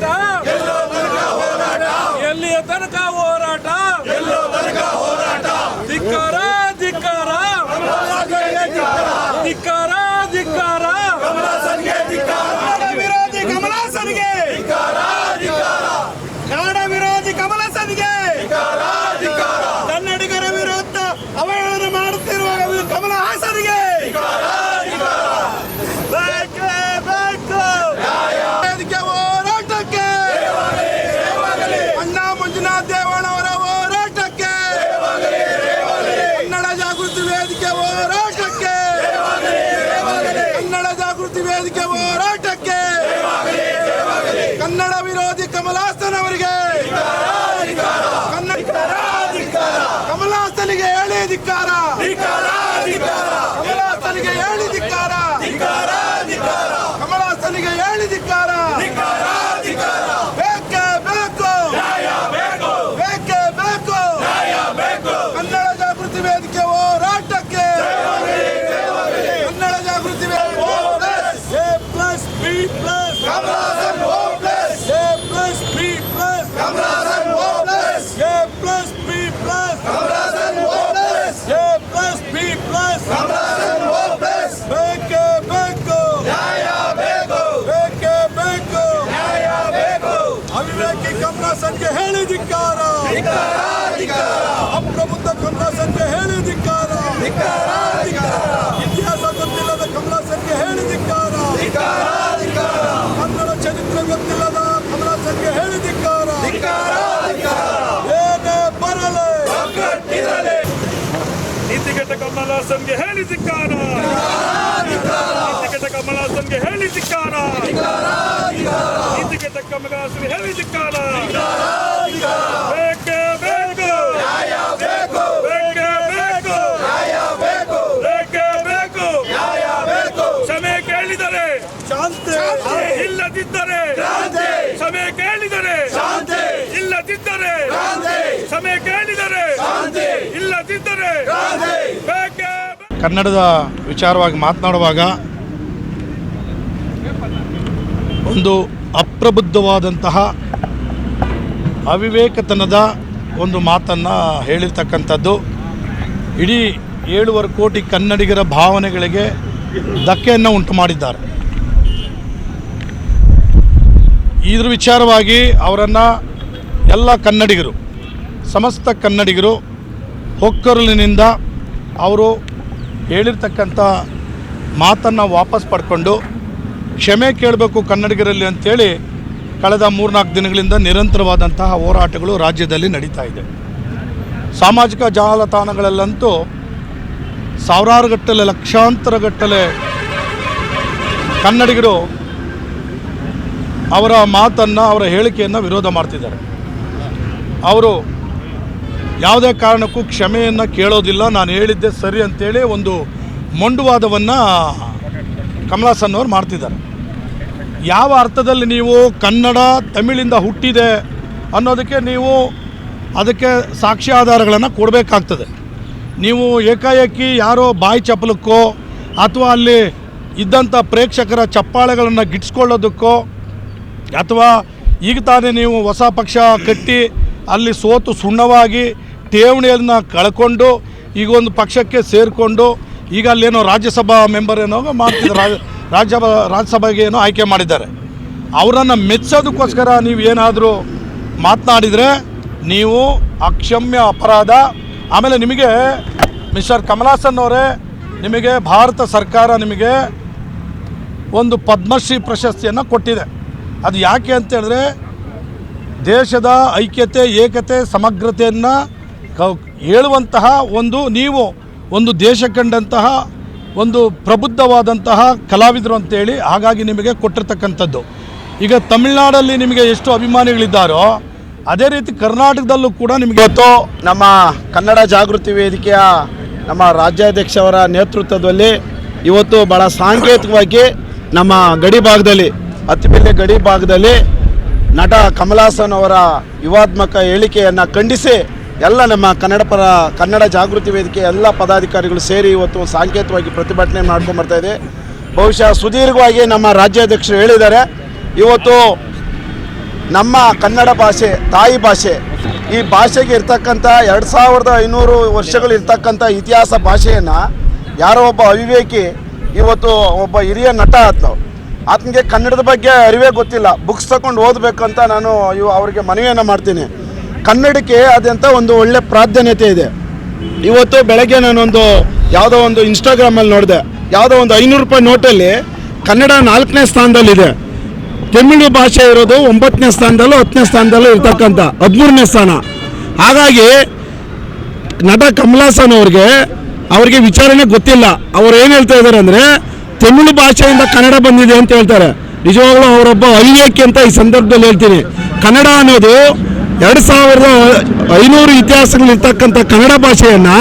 Marta! ಜಾಗೃತಿ ವೇದಿಕೆ ಹೋರಾಟಕ್ಕೆ. ಕನ್ನಡ ವಿರೋಧಿ ಕಮಲಾಸನ್ ಅವರಿಗೆ. ಕಮಲಾಸನಿಗೆ ಹೇಳಿ ಧಿಕ್ಕಾರ. ಕಮಲಾಸನಿಗೆ ಹೇಳಿ ಧಿಕ್ಕಾರ. ಕಮಲಾಸನಿಗೆ ಹೇಳಿ ಧಿಕ್ಕಾರ ಬೇಕೇ ಬೇಕು ಬೇಕೇ ಬೇಕು ಕನ್ನಡ ಜಾಗೃತಿ ವೇದಿಕೆ ಹೋರಾಟಕ್ಕೆ Kannada Jagruti Vedike A plus B plus A plus B plus A plus B plus A plus B plus ಬೇಕೇ ಬೇಕು ಬೇಕೇ ಬೇಕು ಅವಿವೇಕಿ ಕಮಲಾಸನ್ಗೆ ಹೇಳಿ ಧಿಕ್ಕಾರ. ಅಪ್ರಬುದ್ಧ ಕಮಲಾಸನ್ಗೆ ಹೇಳಿ ಧಿಕ್ಕಾರ. ಇತಿಹಾಸ ಗೊತ್ತಿಲ್ಲದ ಕಮಲಾಸನ್ಗೆ ಹೇಳಿ ಧಿಕ್ಕಾರ. ಕನ್ನಡ ಚರಿತ್ರೆ ಗೊತ್ತಿಲ್ಲದ ಕಮಲಾಸನ್ಗೆ ಹೇಳಿ ಧಿಕ್ಕಾರ. ಏನೇ ಬರಲಿ. ನೀತಿಗೆಟ್ಟ ಕಮಲಾಸನ್ಗೆ ಹೇಳಿ ಧಿಕ್ಕಾರ. ಕಮಲಾಸನ್ಗೆ ಹೇಳಿ ಧಿಕ್ಕಾರ. ನೀತಿಗೆಟ್ಟ ಕಮಲಾಸನ್ಗೆ ಹೇಳಿ ಧಿಕ್ಕಾರ. ಬೇಕೇ ಬೇಕು. ಬೇಕೇ. ಬೇಕು ಬೇಕೇ. ಬೇಕು. ಕ್ಷಮೆ ಕೇಳಿದರೆ ಶಾಂತಿ. ಇಲ್ಲದಿದ್ದರೆ ಕ್ಷಮೆ ಕೇಳಿದರೆ ಇಲ್ಲದಿದ್ದರೆ ಕ್ಷಮೆ ಕೇಳಿದರೆ ಇಲ್ಲದಿದ್ದರೆ ಬೇಕೇ. ಕನ್ನಡದ ವಿಚಾರವಾಗಿ ಮಾತನಾಡುವಾಗ ಒಂದು ಅಪ್ರಬುದ್ಧವಾದಂತಹ ಅವಿವೇಕತನದ ಒಂದು ಮಾತನ್ನು ಹೇಳಿರ್ತಕ್ಕಂಥದ್ದು. ಇಡೀ ಏಳುವರೆ ಕೋಟಿ ಕನ್ನಡಿಗರ ಭಾವನೆಗಳಿಗೆ ಧಕ್ಕೆಯನ್ನು ಉಂಟು ಮಾಡಿದ್ದಾರೆ. ಇದ್ರ ವಿಚಾರವಾಗಿ ಅವರನ್ನು ಎಲ್ಲ ಕನ್ನಡಿಗರು, ಸಮಸ್ತ ಕನ್ನಡಿಗರು ಹೊಕ್ಕರುಲಿನಿಂದ ಅವರು ಹೇಳಿರ್ತಕ್ಕಂಥ ಮಾತನ್ನು ವಾಪಸ್ ಪಡ್ಕೊಂಡು ಕ್ಷಮೆ ಕೇಳಬೇಕು ಕನ್ನಡಿಗರಲ್ಲಿ ಅಂತೇಳಿ ಕಳೆದ ಮೂರ್ನಾಲ್ಕು ದಿನಗಳಿಂದ ನಿರಂತರವಾದಂತಹ ಹೋರಾಟಗಳು ರಾಜ್ಯದಲ್ಲಿ ನಡೀತಾ ಇದೆ. ಸಾಮಾಜಿಕ ಜಾಲತಾಣಗಳಲ್ಲಂತೂ ಸಾವಿರಾರು ಗಟ್ಟಲೆ, ಲಕ್ಷಾಂತರ ಗಟ್ಟಲೆ ಕನ್ನಡಿಗರು ಅವರ ಮಾತನ್ನು, ಅವರ ಹೇಳಿಕೆಯನ್ನು ವಿರೋಧ ಮಾಡ್ತಿದ್ದಾರೆ. ಅವರು ಯಾವುದೇ ಕಾರಣಕ್ಕೂ ಕ್ಷಮೆಯನ್ನು ಕೇಳೋದಿಲ್ಲ. ನಾನು ಹೇಳಿದ್ದೆ ಸರಿ ಅಂತೇಳಿ ಒಂದು ಮೊಂಡುವಾದವನ್ನು ಕಮಲಾಸನ್ ಅವರು ಮಾಡ್ತಿದ್ದಾರೆ. ಯಾವ ಅರ್ಥದಲ್ಲಿ ನೀವು ಕನ್ನಡ ತಮಿಳಿಂದ ಹುಟ್ಟಿದೆ ಅನ್ನೋದಕ್ಕೆ ನೀವು ಅದಕ್ಕೆ ಸಾಕ್ಷ್ಯಾಧಾರಗಳನ್ನು ಕೊಡಬೇಕಾಗ್ತದೆ. ನೀವು ಏಕಾಏಕಿ ಯಾರೋ ಬಾಯಿ ಚಪ್ಪಲಕ್ಕೋ ಅಥವಾ ಅಲ್ಲಿ ಇದ್ದಂಥ ಪ್ರೇಕ್ಷಕರ ಚಪ್ಪಾಳೆಗಳನ್ನು ಗಿಟ್ಸ್ಕೊಳ್ಳೋದಕ್ಕೋ ಅಥವಾ ಈಗ ತಾನೇ ನೀವು ಹೊಸ ಪಕ್ಷ ಕಟ್ಟಿ ಅಲ್ಲಿ ಸೋತು ಸುಣ್ಣವಾಗಿ, ಠೇವಣಿಯನ್ನು ಕಳ್ಕೊಂಡು, ಈಗ ಒಂದು ಪಕ್ಷಕ್ಕೆ ಸೇರಿಕೊಂಡು ಈಗ ಅಲ್ಲೇನೋ ರಾಜ್ಯಸಭಾ ಮೆಂಬರ್ ಏನೋ ಮಾಡ್ತಿದ್ದಾರೆ ರಾಜ್ಯ ರಾಜ್ಯಸಭೆಗೆ ಏನೋ ಆಯ್ಕೆ ಮಾಡಿದ್ದಾರೆ. ಅವರನ್ನು ಮೆಚ್ಚೋದಕ್ಕೋಸ್ಕರ ನೀವು ಏನಾದರೂ ಮಾತನಾಡಿದರೆ ನೀವು ಅಕ್ಷಮ್ಯ ಅಪರಾಧ. ಆಮೇಲೆ ನಿಮಗೆ ಮಿಸ್ಟರ್ ಕಮಲಾಸನ್ ಅವರೇ, ನಿಮಗೆ ಭಾರತ ಸರ್ಕಾರ ನಿಮಗೆ ಒಂದು ಪದ್ಮಶ್ರೀ ಪ್ರಶಸ್ತಿಯನ್ನು ಕೊಟ್ಟಿದೆ. ಅದು ಯಾಕೆ ಅಂತೇಳಿದ್ರೆ ದೇಶದ ಐಕ್ಯತೆ, ಏಕತೆ, ಸಮಗ್ರತೆಯನ್ನು ಕ, ಹೇಳುವಂತಹ ಒಂದು ನೀವು ಒಂದು ದೇಶ ಕಂಡಂತಹ ಒಂದು ಪ್ರಬುದ್ಧವಾದಂತಹ ಕಲಾವಿದರು ಅಂತೇಳಿ ಹಾಗಾಗಿ ನಿಮಗೆ ಕೊಟ್ಟಿರ್ತಕ್ಕಂಥದ್ದು. ಈಗ ತಮಿಳ್ನಾಡಲ್ಲಿ ನಿಮಗೆ ಎಷ್ಟು ಅಭಿಮಾನಿಗಳಿದ್ದಾರೋ, ಅದೇ ರೀತಿ ಕರ್ನಾಟಕದಲ್ಲೂ ಕೂಡ ನಿಮಗೆ ಇವತ್ತು ನಮ್ಮ ಕನ್ನಡ ಜಾಗೃತಿ ವೇದಿಕೆಯ ನಮ್ಮ ರಾಜ್ಯಾಧ್ಯಕ್ಷವರ ನೇತೃತ್ವದಲ್ಲಿ ಇವತ್ತು ಭಾಳ ಸಾಂಕೇತಿಕವಾಗಿ ನಮ್ಮ ಗಡಿ ಭಾಗದಲ್ಲಿ ಅತ್ತಿಬೆಲೆ ಗಡಿ ಭಾಗದಲ್ಲಿ ನಟ ಕಮಲಾಸನ್ ಅವರ ವಿವಾದಾತ್ಮಕ ಹೇಳಿಕೆಯನ್ನು ಖಂಡಿಸಿ ಎಲ್ಲ ನಮ್ಮ ಕನ್ನಡ ಪರ, ಕನ್ನಡ ಜಾಗೃತಿ ವೇದಿಕೆ ಎಲ್ಲ ಪದಾಧಿಕಾರಿಗಳು ಸೇರಿ ಇವತ್ತು ಸಾಂಕೇತಿಕವಾಗಿ ಪ್ರತಿಭಟನೆ ಮಾಡ್ಕೊಂಡು ಬರ್ತಾ ಇದೆ. ಬಹುಶಃ ಸುದೀರ್ಘವಾಗಿ ನಮ್ಮ ರಾಜ್ಯಾಧ್ಯಕ್ಷರು ಹೇಳಿದ್ದಾರೆ. ಇವತ್ತು ನಮ್ಮ ಕನ್ನಡ ಭಾಷೆ, ತಾಯಿ ಭಾಷೆ, ಈ ಭಾಷೆಗೆ ಇರ್ತಕ್ಕಂಥ ಎರಡು ಸಾವಿರದ ಐನೂರು ವರ್ಷಗಳಿರ್ತಕ್ಕಂಥ ಇತಿಹಾಸ ಭಾಷೆಯನ್ನು ಯಾರೋ ಒಬ್ಬ ಅವಿವೇಕಿ, ಇವತ್ತು ಒಬ್ಬ ಹಿರಿಯ ನಟ ಆತ ಆತನಿಗೆ ಕನ್ನಡದ ಬಗ್ಗೆ ಅರಿವೇ ಗೊತ್ತಿಲ್ಲ. ಬುಕ್ಸ್ ತಗೊಂಡು ಓದಬೇಕಂತ ನಾನು ಇವು ಅವರಿಗೆ ಮನವಿಯನ್ನು ಮಾಡ್ತೀನಿ. ಕನ್ನಡಕ್ಕೆ ಆದಂಥ ಒಂದು ಒಳ್ಳೆ ಪ್ರಾಧಾನ್ಯತೆ ಇದೆ. ಇವತ್ತು ಬೆಳಗ್ಗೆ ನಾನೊಂದು ಯಾವುದೋ ಒಂದು ಇನ್ಸ್ಟಾಗ್ರಾಮಲ್ಲಿ ನೋಡಿದೆ. ಯಾವುದೋ ಒಂದು ಐನೂರು ರೂಪಾಯಿ ನೋಟಲ್ಲಿ ಕನ್ನಡ ನಾಲ್ಕನೇ ಸ್ಥಾನದಲ್ಲಿದೆ. ತಮಿಳು ಭಾಷೆ ಇರೋದು ಒಂಬತ್ತನೇ ಸ್ಥಾನದಲ್ಲೂ ಹತ್ತನೇ ಸ್ಥಾನದಲ್ಲೂ ಇರ್ತಕ್ಕಂಥ ಹದಿಮೂರನೇ ಸ್ಥಾನ. ಹಾಗಾಗಿ ನಟ ಕಮಲಾಸನ್ ಅವ್ರಿಗೆ ಅವ್ರಿಗೆ ವಿಚಾರಣೆ ಗೊತ್ತಿಲ್ಲ. ಅವ್ರು ಏನು ಹೇಳ್ತಾ ಇದ್ದಾರೆ ಅಂದರೆ ತಮಿಳು ಭಾಷೆಯಿಂದ ಕನ್ನಡ ಬಂದಿದೆ ಅಂತ ಹೇಳ್ತಾರೆ. ನಿಜವಾಗ್ಲೂ ಅವರೊಬ್ಬ ಅವಿವೇಕಿ ಅಂತ ಈ ಸಂದರ್ಭದಲ್ಲಿ ಹೇಳ್ತೀನಿ. ಕನ್ನಡ ಅನ್ನೋದು ಎರಡು ಸಾವಿರದ ಐನೂರು ಇತಿಹಾಸಗಳಿರ್ತಕ್ಕಂಥ ಕನ್ನಡ ಭಾಷೆಯನ್ನು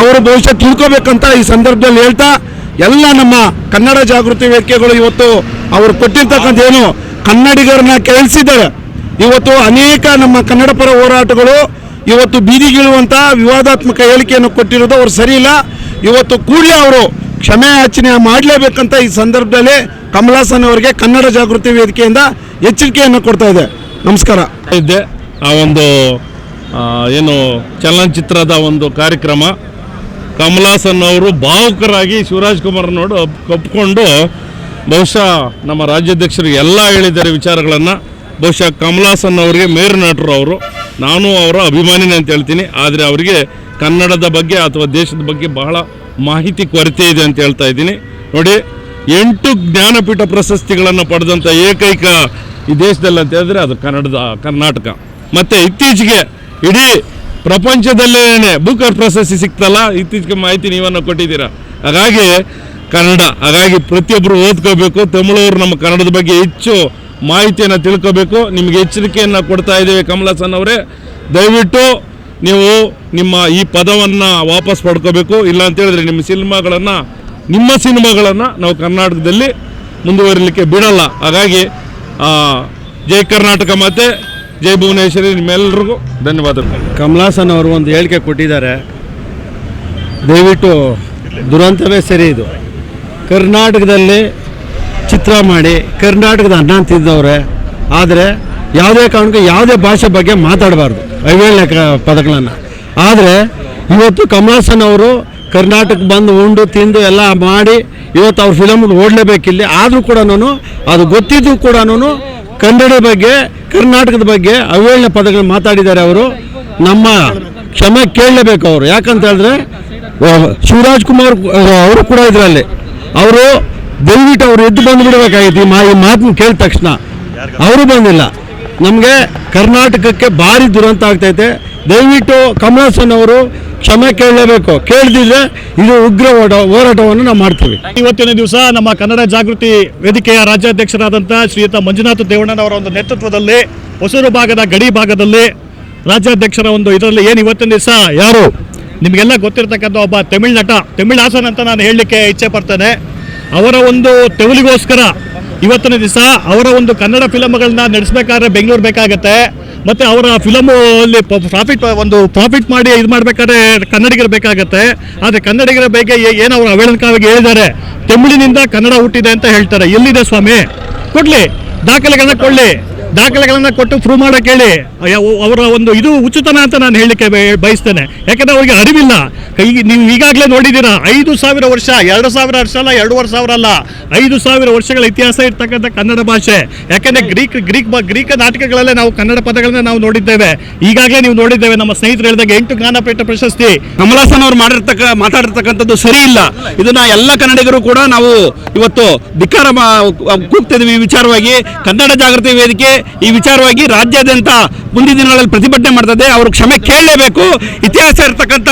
ಅವರು ಬಹುಶಃ ತಿಳ್ಕೊಬೇಕಂತ ಈ ಸಂದರ್ಭದಲ್ಲಿ ಹೇಳ್ತಾ, ಎಲ್ಲ ನಮ್ಮ ಕನ್ನಡ ಜಾಗೃತಿ ವೇದಿಕೆಗಳು ಇವತ್ತು ಅವರು ಕೊಟ್ಟಿರ್ತಕ್ಕಂಥ ಏನು ಕನ್ನಡಿಗರನ್ನ ಕೇಳಿಸಿದ್ದಾರೆ. ಇವತ್ತು ಅನೇಕ ನಮ್ಮ ಕನ್ನಡ ಪರ ಹೋರಾಟಗಳು ಇವತ್ತು ಬೀದಿಗಿಳುವಂಥ ವಿವಾದಾತ್ಮಕ ಹೇಳಿಕೆಯನ್ನು ಕೊಟ್ಟಿರೋದು ಅವರು ಸರಿಯಿಲ್ಲ ಇವತ್ತು ಕೂಡಲೇ ಅವರು ಕ್ಷಮೆ ಯಾಚನೆ ಮಾಡಲೇಬೇಕಂತ ಈ ಸಂದರ್ಭದಲ್ಲಿ ಕಮಲಾಸನ್ ಅವರಿಗೆ ಕನ್ನಡ ಜಾಗೃತಿ ವೇದಿಕೆಯಿಂದ ಎಚ್ಚರಿಕೆಯನ್ನು ಕೊಡ್ತಾ ಇದೆ. ನಮಸ್ಕಾರ. ಇದ್ದೆ. ಆ ಒಂದು ಏನು ಚಲನಚಿತ್ರದ ಒಂದು ಕಾರ್ಯಕ್ರಮ. ಕಮಲಾಸನ್ ಅವರು ಭಾವುಕರಾಗಿ ಶಿವರಾಜ್ ಕುಮಾರ್ ನೋಡು, ಒಪ್ಕೊಂಡು ಬಹುಶಃ ನಮ್ಮ ರಾಜ್ಯಾಧ್ಯಕ್ಷರಿಗೆ ಎಲ್ಲ ಹೇಳಿದ್ದಾರೆ ವಿಚಾರಗಳನ್ನು. ಬಹುಶಃ ಕಮಲಾಸನ್ ಅವರಿಗೆ ಮೇರು ನಟರು ಅವರು. ನಾನು ಅವರ ಅಭಿಮಾನಿನೇ ಅಂತ ಹೇಳ್ತೀನಿ. ಆದರೆ ಅವರಿಗೆ ಕನ್ನಡದ ಬಗ್ಗೆ ಅಥವಾ ದೇಶದ ಬಗ್ಗೆ ಬಹಳ ಮಾಹಿತಿ ಕೊರತೆ ಇದೆ ಅಂತ ಹೇಳ್ತಾ ಇದ್ದೀನಿ. ನೋಡಿ, ಎಂಟು ಜ್ಞಾನಪೀಠ ಪ್ರಶಸ್ತಿಗಳನ್ನು ಪಡೆದಂಥ ಏಕೈಕ ಈ ದೇಶದಲ್ಲಿ ಅಂತ ಹೇಳಿದ್ರೆ ಅದು ಕನ್ನಡದ, ಕರ್ನಾಟಕ. ಮತ್ತು ಇತ್ತೀಚೆಗೆ ಇಡೀ ಪ್ರಪಂಚದಲ್ಲೇನೆ ಬೂಕರ್ ಪ್ರಶಸ್ತಿ ಸಿಕ್ತಲ್ಲ? ಇತ್ತೀಚೆಗೆ ಮಾಹಿತಿ ನೀವನ್ನು ಕೊಟ್ಟಿದ್ದೀರಾ? ಹಾಗಾಗಿ ಕನ್ನಡ, ಹಾಗಾಗಿ ಪ್ರತಿಯೊಬ್ಬರು ಓದ್ಕೋಬೇಕು. ತಮಿಳವರು ನಮ್ಮ ಕನ್ನಡದ ಬಗ್ಗೆ ಹೆಚ್ಚು ಮಾಹಿತಿಯನ್ನು ತಿಳ್ಕೋಬೇಕು. ನಿಮಗೆ ಎಚ್ಚರಿಕೆಯನ್ನು ಕೊಡ್ತಾ ಇದ್ದೇವೆ ಕಮಲಾಸನ್ ಅವರೇ. ದಯವಿಟ್ಟು ನೀವು ನಿಮ್ಮ ಈ ಪದವನ್ನು ವಾಪಸ್ ಪಡ್ಕೋಬೇಕು. ಇಲ್ಲ ಅಂತ ಹೇಳಿದ್ರೆ ನಿಮ್ಮ ಸಿನಿಮಾಗಳನ್ನು ನಿಮ್ಮ ಸಿನಿಮಾಗಳನ್ನು ನಾವು ಕರ್ನಾಟಕದಲ್ಲಿ ಮುಂದುವರಿಲಿಕ್ಕೆ ಬಿಡಲ್ಲ. ಹಾಗಾಗಿ ಜೈ ಕರ್ನಾಟಕ ಮತ್ತೆ ಜೈ ಭುವನೇಶ್ವರಿ ನಿಮ್ಮೆಲ್ಲರಿಗೂ ಧನ್ಯವಾದಗಳು. ಕಮಲಾಸನ್ ಅವರು ಒಂದು ಹೇಳಿಕೆ ಕೊಟ್ಟಿದ್ದಾರೆ. ದಯವಿಟ್ಟು ದುರಂತವೇ ಸರಿ ಇದು. ಕರ್ನಾಟಕದಲ್ಲಿ ಚಿತ್ರ ಮಾಡಿ, ಕರ್ನಾಟಕದ ಅನ್ನ ತಿಂದವ್ರೆ ಆದರೆ ಯಾವುದೇ ಕಾರಣಕ್ಕೂ ಯಾವುದೇ ಭಾಷೆ ಬಗ್ಗೆ ಮಾತಾಡಬಾರ್ದು ಅವೇಳ್ಯ ಪದಗಳನ್ನು. ಆದರೆ ಇವತ್ತು ಕಮಲಾಸನ್ ಅವರು ಕರ್ನಾಟಕ ಬಂದು ಉಂಡು, ತಿಂದು ಎಲ್ಲ ಮಾಡಿ ಇವತ್ತು ಅವ್ರ ಫಿಲಮ್ ಓಡಲೇಬೇಕಿಲ್ಲಿ, ಆದರೂ ಕೂಡ ನಾನು ಅದು ಗೊತ್ತಿದ್ದು ಕೂಡ ಕನ್ನಡ ಬಗ್ಗೆ ಕರ್ನಾಟಕದ ಬಗ್ಗೆ ಅವೇಳ್ಯ ಪದಗಳು ಮಾತಾಡಿದ್ದಾರೆ ಅವರು. ನಮ್ಮ ಕ್ಷಮೆ ಕೇಳಲೇಬೇಕು ಅವರು. ಯಾಕಂತ ಹೇಳಿದ್ರೆ ಶಿವರಾಜ್ ಕುಮಾರ್ ಅವರು ಕೂಡ ಇದರಲ್ಲಿ. ಅವರು ದಯವಿಟ್ಟು ಅವರು ಎದ್ದು ಬಂದು ಬಿಡಬೇಕಾಗಿತ್ತು ಈ ಮಾತನ್ನು ಕೇಳಿದ ತಕ್ಷಣ. ಅವರು ಬಂದಿಲ್ಲ. ನಮಗೆ ಕರ್ನಾಟಕಕ್ಕೆ ಭಾರಿ ದುರಂತ ಆಗ್ತೈತೆ ದಯವಿಟ್ಟು ಕಮಲಾಸನ್ ಅವರು ಕ್ಷಮೆ ಕೇಳಲೇಬೇಕು. ಕೇಳದಿದ್ರೆ ಇದು ಉಗ್ರ ಹೋರಾಟ- ಹೋರಾಟವನ್ನು ನಾವು ಮಾಡ್ತೀವಿ. ಇವತ್ತಿನ ದಿವಸ ನಮ್ಮ ಕನ್ನಡ ಜಾಗೃತಿ ವೇದಿಕೆಯ ರಾಜ್ಯಾಧ್ಯಕ್ಷರಾದಂಥ ಶ್ರೀಯುತ ಮಂಜುನಾಥ ದೇವಣ್ಣನವರ ಒಂದು ನೇತೃತ್ವದಲ್ಲಿ ಹೊಸೂರು ಭಾಗದ ಗಡಿ ಭಾಗದಲ್ಲಿ ರಾಜ್ಯಾಧ್ಯಕ್ಷರ ಒಂದು ಇದರಲ್ಲಿ ಏನು ಇವತ್ತಿನ ದಿವಸ? ಯಾರು? ನಿಮಗೆಲ್ಲ ಗೊತ್ತಿರತಕ್ಕಂಥ ಒಬ್ಬ ತಮಿಳ್ ನಟ, ತಮಿಳ್ ಹಾಸನ್ ಅಂತ ನಾನು ಹೇಳಲಿಕ್ಕೆ ಇಚ್ಛೆ ಪಡ್ತೇನೆ. ಅವರ ಒಂದು ತೆವಲಿಗೋಸ್ಕರ ಇವತ್ತಿನ ದಿವಸ ಅವರ ಒಂದು ಕನ್ನಡ ಫಿಲಮ್ಗಳನ್ನ ನಡೆಸಬೇಕಾದ್ರೆ ಬೆಂಗಳೂರು ಬೇಕಾಗತ್ತೆ. ಮತ್ತೆ ಅವರ ಫಿಲಮು ಅಲ್ಲಿ ಪ್ರಾಫಿಟ್ ಒಂದು ಪ್ರಾಫಿಟ್ ಮಾಡಿ ಇದು ಮಾಡ್ಬೇಕಾದ್ರೆ ಕನ್ನಡಿಗರು ಬೇಕಾಗತ್ತೆ. ಆದರೆ ಕನ್ನಡಿಗರ ಬಗ್ಗೆ ಏನು ಅವರು ಅವೇಳನಕಾವಾಗಿ ಹೇಳಿದ್ದಾರೆ? ತಮಿಳಿನಿಂದ ಕನ್ನಡ ಹುಟ್ಟಿದೆ ಅಂತ ಹೇಳ್ತಾರೆ. ಎಲ್ಲಿದೆ ಸ್ವಾಮಿ? ಕೊಡ್ಲಿ. ದಾಖಲೆಗಳನ್ನ ಕೊಡ್ಲಿ. ದಾಖಲೆಗಳನ್ನ ಕೊಟ್ಟು ಪ್ರೂವ್ ಮಾಡಕ್ಕೆ ಹೇಳಿ ಅವರ ಒಂದು ಇದು ಉಚಿತನ ಅಂತ ನಾನು ಹೇಳಲಿಕ್ಕೆ ಬಯ- ಬಯಸ್ತೇನೆ. ಯಾಕಂದ್ರೆ ಅವರಿಗೆ ಅರಿವಿಲ್ಲ. ಕೈ ನೀವು ಈಗಾಗಲೇ ನೋಡಿದ್ದೀರಾ, ಐದು ಸಾವಿರ ವರ್ಷ, ಎರಡು ಸಾವಿರ ವರ್ಷ ಅಲ್ಲ, ಎರಡೂವರೆ ಸಾವಿರ ಅಲ್ಲ, ಐದು ಸಾವಿರ ವರ್ಷಗಳ ಇತಿಹಾಸ ಇರ್ತಕ್ಕಂಥ ಕನ್ನಡ ಭಾಷೆ. ಯಾಕಂದ್ರೆ ಗ್ರೀಕ್ ಗ್ರೀಕ್ ಗ್ರೀಕ್ ನಾಟಕಗಳಲ್ಲೇ ನಾವು ಕನ್ನಡ ಪದಗಳನ್ನ ನಾವು ನೋಡಿದ್ದೇವೆ. ಈಗಾಗಲೇ ನೀವು ನೋಡಿದ್ದೇವೆ, ನಮ್ಮ ಸ್ನೇಹಿತರು ಹೇಳಿದಾಗ ಎಂಟು ಜ್ಞಾನಪೀಠ ಪ್ರಶಸ್ತಿ. ಕಮಲಾಸನ್ ಅವರು ಮಾಡಿರ್ತಕ್ಕ, ಮಾತಾಡಿರ್ತಕ್ಕಂಥದ್ದು ಸರಿ ಇಲ್ಲ. ಇದನ್ನ ಎಲ್ಲ ಕನ್ನಡಿಗರು ಕೂಡ ನಾವು ಇವತ್ತು ಧಿಕ್ಕಾರ ಕೂಗ್ತಿದ್ವಿ ಈ ವಿಚಾರವಾಗಿ. ಕನ್ನಡ ಜಾಗೃತಿ ವೇದಿಕೆ ಈ ವಿಚಾರವಾಗಿ ರಾಜ್ಯಾದ್ಯಂತ ಮುಂದಿನ ದಿನಗಳಲ್ಲಿ ಪ್ರತಿಭಟನೆ ಮಾಡ್ತದೆ. ಅವರು ಕ್ಷಮೆ ಕೇಳಲೇಬೇಕು. ಇತಿಹಾಸ ಇರತಕ್ಕಂಥ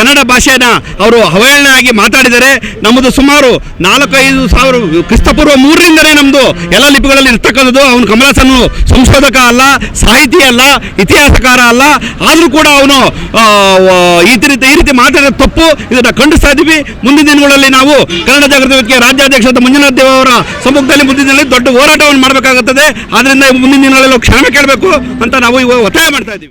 ಕನ್ನಡ ಭಾಷೆನ ಅವರು ಅವಹೇಳನಾಗಿ ಮಾತಾಡಿದರೆ ನಮ್ಮದು ಸುಮಾರು ನಾಲ್ಕೈದು ಸಾವಿರ ಕ್ರಿಸ್ತಪೂರ್ವ ಮೂರರಿಂದಲೇ ನಮ್ಮದು ಎಲ್ಲ ಲಿಪಿಗಳಲ್ಲಿ ಇರ್ತಕ್ಕಂಥದ್ದು. ಅವನು ಕಮಲಾಸನ್ ಸಂಶೋಧಕ ಅಲ್ಲ, ಸಾಹಿತಿ ಅಲ್ಲ, ಇತಿಹಾಸಕಾರ ಅಲ್ಲ. ಆದರೂ ಕೂಡ ಅವನು ಈ ರೀತಿ ಈ ರೀತಿ ಮಾತಾಡೋದು ತಪ್ಪು ಇದನ್ನು ಖಂಡಿಸ್ತಾ ಇದ್ದೀವಿ. ಮುಂದಿನ ದಿನಗಳಲ್ಲಿ ನಾವು ಕನ್ನಡ ಜಾಗೃತಿ ವೇದಿಕೆ ರಾಜ್ಯಾಧ್ಯಕ್ಷ ಮಂಜುನಾಥ್ ದೇವ್ ಅವರ ಸಮ್ಮುಖದಲ್ಲಿ ಮುಂದಿನ ದಿನಗಳಲ್ಲಿ ದೊಡ್ಡ ಹೋರಾಟವನ್ನು ಮಾಡಬೇಕಾಗುತ್ತದೆ. ಆದ್ದರಿಂದ ಮುಂದಿನ ದಿನಗಳಲ್ಲಿ ಕ್ಷಮೆ ಕೇಳಬೇಕು ಅಂತ ನಾವು ಇವಾಗ ಒತ್ತಾಯ ಮಾಡ್ತಾ ಇದ್ದೀವಿ.